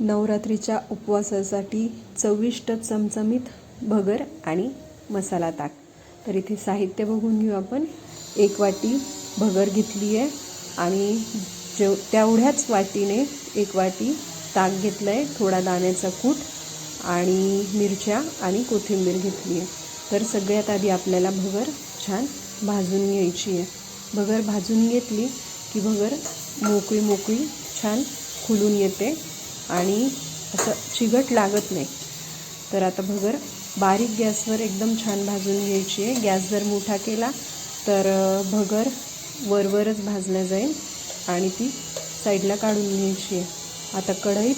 नवरात्रीच्या उपवासासाठी चविष्ट चमचमीत भगर आणि मसाला ताक. तर इथे साहित्य बघून घेऊ आपण. एक वाटी भगर घेतली आहे आणि जेव तेवढ्याच वाटीने एक वाटी ताक घेतलं आहे. थोडा दाण्याचा कूट आणि मिरच्या आणि कोथिंबीर घेतली आहे. तर सगळ्यात आधी आपल्याला भगर छान भाजून घ्यायची आहे. भगर भाजून घेतली की भगर मोकळी मोकळी छान खुलून येते. आणि असं चिगट लागत नाही. तर आता भगर बारीक गॅसवर एकदम छान भाजून घ्यायची आहे. गॅस जर मोठा केला तर भगर वरवरच भाजल्या जाईल आणि ती साईडला काढून घ्यायची आहे. आता कढईत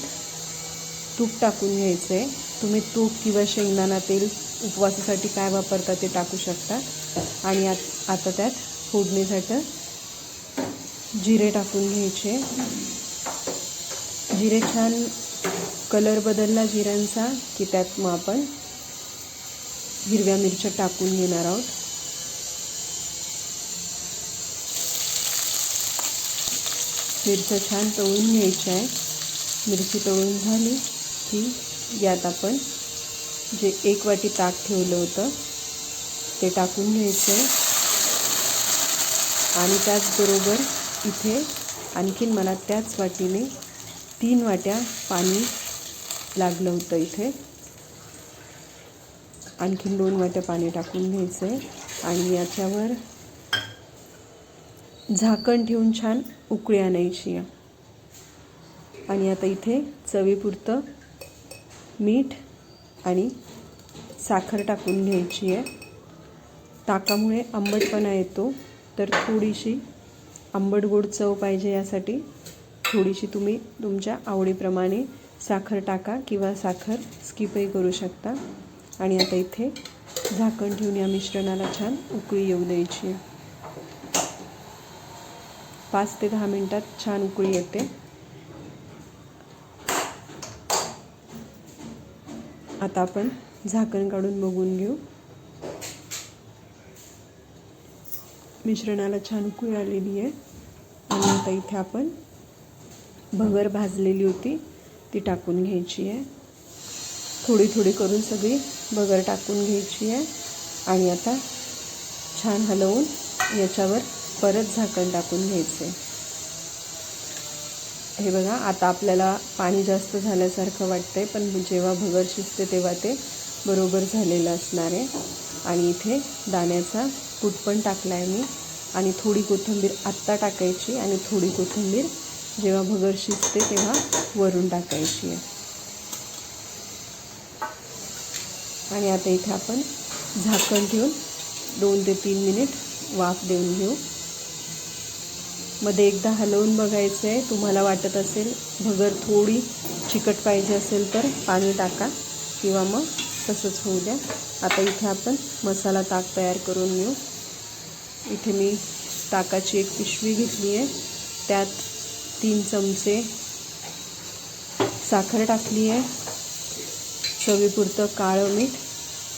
तूप टाकून घ्यायचं आहे. तुम्ही तूप किंवा शेंगदाणा तेल उपवासासाठी काय वापरता ते टाकू शकता. आणि आत आता त्यात फोडणीसाठी जिरे टाकून घ्यायचे. जिरे छान कलर बदलला जिऱ्यांचा की त्यात मग आपण हिरव्या मिरच्या टाकून घेणार आहोत. मिरच्या छान तळून घ्यायच्या आहे मिरची तळून झाली की यात आपण जे एक वाटी ताक ठेवलं होतं ते टाकून घ्यायचं आहे. आणि त्याचबरोबर इथे आणखीन मला त्याच वाटीने तीन वाट्या पाणी लागलं होतं इथे. आणखीन दोन वाट्या पाणी टाकून घ्यायचं आहे आणि याच्यावर झाकण ठेवून छान उकळी आणायची आहे. आणि आता इथे चवीपुरतं मीठ आणि साखर टाकून घ्यायची आहे. ताकामुळे आंबटपणा येतो. तर थोडीशी आंबट गोड चव पाहिजे यासाठी थोडीशी तुम्ही तुमच्या आवडीप्रमाणे साखर टाका किंवा साखर स्किपही करू शकता. आणि आता इथे झाकण ठेवून या मिश्रणाला छान उकळी येऊ द्यायची पाच ते दहा मिनटात छान उकळी येते. आता आपण झाकण काढून बघून घेऊ. मिश्रणाला छान उकळी आलेली आहे. आणि आता इथे आपण भगर भाजलेली होती. ती टाकून घ्यायची आहे. थोडी थोडी करून सगळी भगर टाकून घ्यायची आहे. आणि आता छान हलवून याच्यावर परत झाकण टाकून घ्यायचं. आहे हे बघा आता आपल्याला पाणी जास्त झाल्यासारखं वाटतंय पण जेव्हा भगर शिजते तेव्हा ते बरोबर झालेलं असणार आहे. आणि इथे दाण्याचा कूट पण टाकला आहे मी. आणि थोडी कोथिंबीर आत्ता टाकायची आणि थोडी कोथिंबीर जेव्हा भगर शिजते तेव्हा वरून टाकायची आहे. आणि आता इथे आपण झाकण ठेवून दोन ते तीन मिनिट वाफ देऊन घेऊ. मध्ये एकदा हलवून बघायचं आहे. तुम्हाला वाटत असेल भगर थोडी चिकट पाहिजे असेल तर पाणी टाका किंवा मग तसंच होऊ द्या. आता इथे आपण मसाला ताक तयार करून घेऊ. इथे मी ताकाची एक पिशवी घेतली आहे. त्यात तीन चमचे साखर टाकली आहे. चवीपुरतं काळं मीठ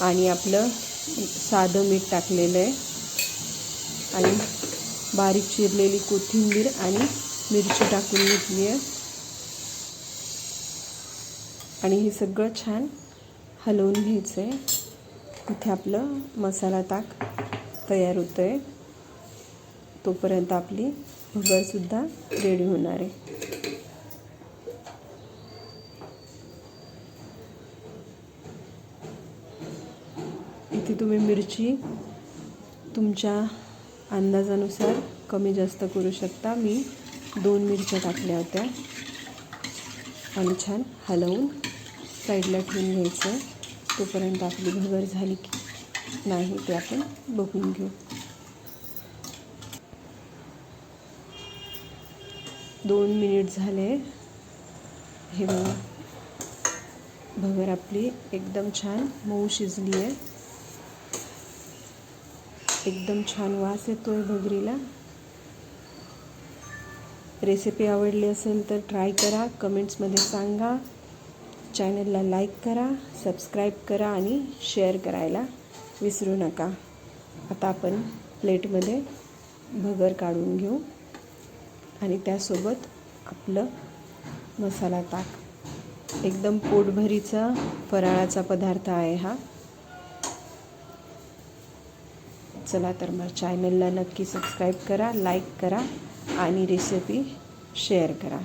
आणि आपलं साधं मीठ टाकलेलं आहे. आणि बारीक चिरलेली कोथिंबीर आणि मिरची टाकून घेतली आहे. आणि हे सगळं छान हलवून घ्यायचं आहे. इथे आपलं मसाला ताक तयार होतं आहे तोपर्यंत आपली भगरसुद्धा रेडी होणार आहे. इथे तुम्ही मिरची तुमच्या अंदाजानुसार कमी जास्त करू शकता. मी दोन मिरच्या टाकल्या होत्या. आणि छान हलवून साईडला ठेवून घ्यायचं. तोपर्यंत आपली भगर झाली की नाही ते आपण बघून घेऊ. दोन मिनिट झाले. हे बघा. भगर आपली एकदम छान मऊ शिजली आहे एकदम छान वास येतो आहे भगरीला. रेसिपी आवडली असेल तर ट्राय करा कमेंट्समध्ये सांगा. चॅनलला लाईक करा सबस्क्राईब करा आणि शेअर करायला विसरू नका. आता आपण प्लेटमध्ये भगर काढून घेऊ. आणि त्यासोबत आपलं मसाला ताक. एकदम पोटभरीचा फराळाचा पदार्थ आहे हा. चला तर मग चॅनलला नक्की सबस्क्राईब करा लाईक करा आणि रेसिपी शेअर करा.